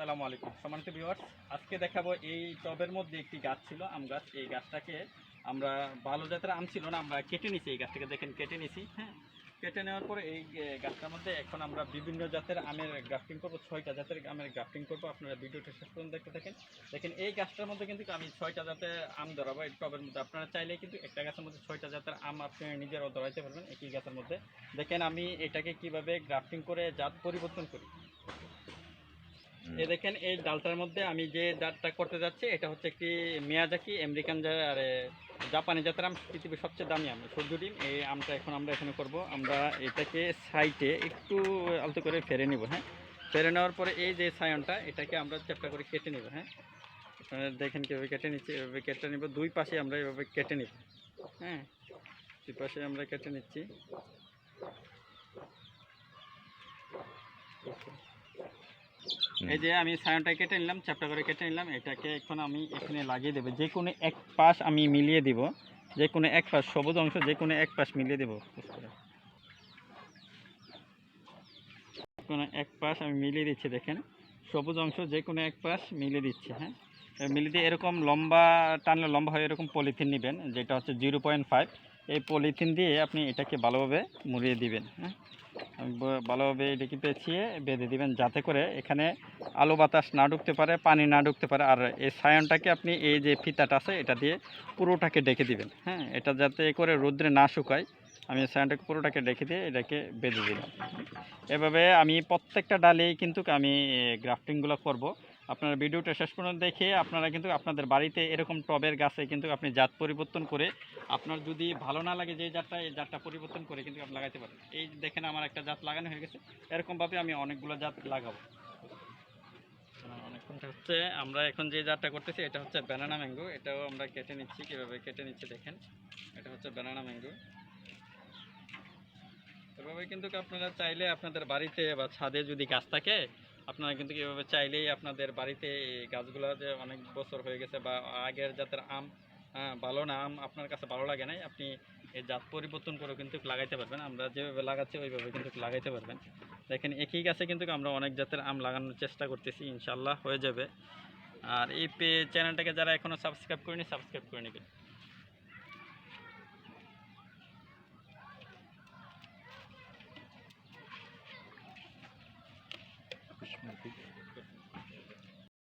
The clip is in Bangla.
আসসালামু আলাইকুম। সম্মানিত ভিউয়ার্স আজকে দেখাবো এই টবের মধ্যে একটি গাছ ছিল, আম গাছ। এই গাছটাকে আমরা ভালো জাতের আম ছিল না, আমরা কেটে নিছি এই গাছটাকে। দেখেন, কেটে নিছি হ্যাঁ। কেটে নেওয়ার পরে এই গাছটার মধ্যে এখন আমরা বিভিন্ন জাতের আমের গ্রাফটিং করব, ছয়টা জাতের আমের গ্রাফটিং করব। আপনারা ভিডিওটা শেষ পর্যন্ত দেখতে থাকেন। দেখেন, এই গাছটার মধ্যে কিন্তু আমি ছয়টা জাতের আম ধরাবো এই টবের মধ্যে। আপনারা চাইলে কিন্তু একটা গাছের মধ্যে ছয়টা জাতের আম আপনি নিজেরাও ধরাইতে পারবেন একই গাছের মধ্যে। দেখেন, আমি এটাকে কীভাবে গ্রাফটিং করে জাত পরিবর্তন করি। এ দেখেন এই ডালটার মধ্যে আমি যে ডালটা করতে যাচ্ছি এটা হচ্ছে একটি মিয়াজাকি আমেরিকান আর জাপানি জাতের আম পৃথিবীর সবচেয়ে দামি আম সূর্য ডিম। এই আমটা এখন আমরা এখানে করব। আমরা এটাকে সাইটে একটু আলতো করে ফেরে নিব হ্যাঁ? ফেরে নেওয়ার পরে এই যে সায়নটা এটাকে আমরা চেপটা করে কেটে নিব হ্যাঁ? আপনারা দেখেন কীভাবে কেটে নিচ্ছি এভাবে কেটে নিব। দুই পাশে আমরা এভাবে কেটে নিব হ্যাঁ? দুই পাশে আমরা কেটে নিচ্ছি। এই যে আমি সায়নটা কেটে নিলাম, চ্যাপটা করে কেটে নিলাম। এটাকে এখন আমি এখানে লাগিয়ে দেবো। যে কোনো এক পাশ আমি মিলিয়ে দিব। যে কোনো এক পাশ, সবুজ অংশ, যে কোনো এক পাশ মিলিয়ে দেবো। কোনো এক পাশ আমি মিলিয়ে দিচ্ছি, দেখেন। সবুজ অংশ, যে কোনো এক পাশ মিলিয়ে দিচ্ছি হ্যাঁ? মিলিয়ে দিয়ে এরকম লম্বা টানলে লম্বা হয়, এরকম পলিথিন নেবেন, যেটা হচ্ছে জিরো পয়েন্ট ফাইভ। এই পলিথিন দিয়ে আপনি এটাকে ভালোভাবে মুড়িয়ে দিবেন হ্যাঁ? ভালোভাবে এটাকে পেঁচিয়ে বেঁধে দিবেন। যাতে করে এখানে আলো বাতাস না ঢুকতে পারে, পানি না ঢুকতে পারে। আর এই সায়নটাকে আপনি এই যে ফিতাটা আছে, এটা দিয়ে পুরোটাকে ডেকে দিবেন। হ্যাঁ এটা যাতে করে রোদ্রে না শুকায়, আমি সায়নটাকে পুরোটাকে ডেকে দিয়ে এটাকে বেঁধে দিলাম। এভাবে আমি প্রত্যেকটা ডালেই কিন্তু আমি গ্রাফটিংগুলো করব। আপনারা ভিডিওটা শেষ পর্যন্ত দেখে আপনারা কিন্তু আপনাদের বাড়িতে এরকম টবের গাছে কিন্তু আপনি জাত পরিবর্তন করে আপনার যদি ভালো না লাগে যে জাতটা, এই জাতটা পরিবর্তন করে কিন্তু আপনি লাগাইতে পারেন। এই দেখেন আমার একটা জাত লাগানো হয়ে গেছে। এরকমভাবে আমি অনেকগুলো জাত লাগাবো। অনেকক্ষণটা হচ্ছে আমরা এখন যে জাতটা করতেছি, এটা হচ্ছে ব্যানানা ম্যাঙ্গো এটাও আমরা কেটে নিচ্ছি। কীভাবে কেটে নিচ্ছি দেখেন। এটা হচ্ছে ব্যানানা ম্যাঙ্গো এভাবে কিন্তু আপনারা চাইলে আপনাদের বাড়িতে বা ছাদে যদি গাছ থাকে আপনারা কিন্তু এভাবে চাইলেই আপনাদের বাড়িতে এই গাছগুলো যে অনেক বছর হয়ে গেছে বা আগের জাতের আম হ্যাঁ, ভালো না আম আপনার কাছে ভালো লাগে নাই আপনি এই জাত পরিবর্তন করে কিন্তু লাগাইতে পারবেন। আমরা যেভাবে লাগাচ্ছি ওইভাবে কিন্তু লাগাইতে পারবেন। দেখেন একই গাছে কিন্তু আমরা অনেক জাতের আম লাগানোর চেষ্টা করতেছি ইনশাল্লাহ হয়ে যাবে। আর এই চ্যানেলটাকে যারা এখনও সাবস্ক্রাইব করেনি সাবস্ক্রাইব করে নেবেন। Okay.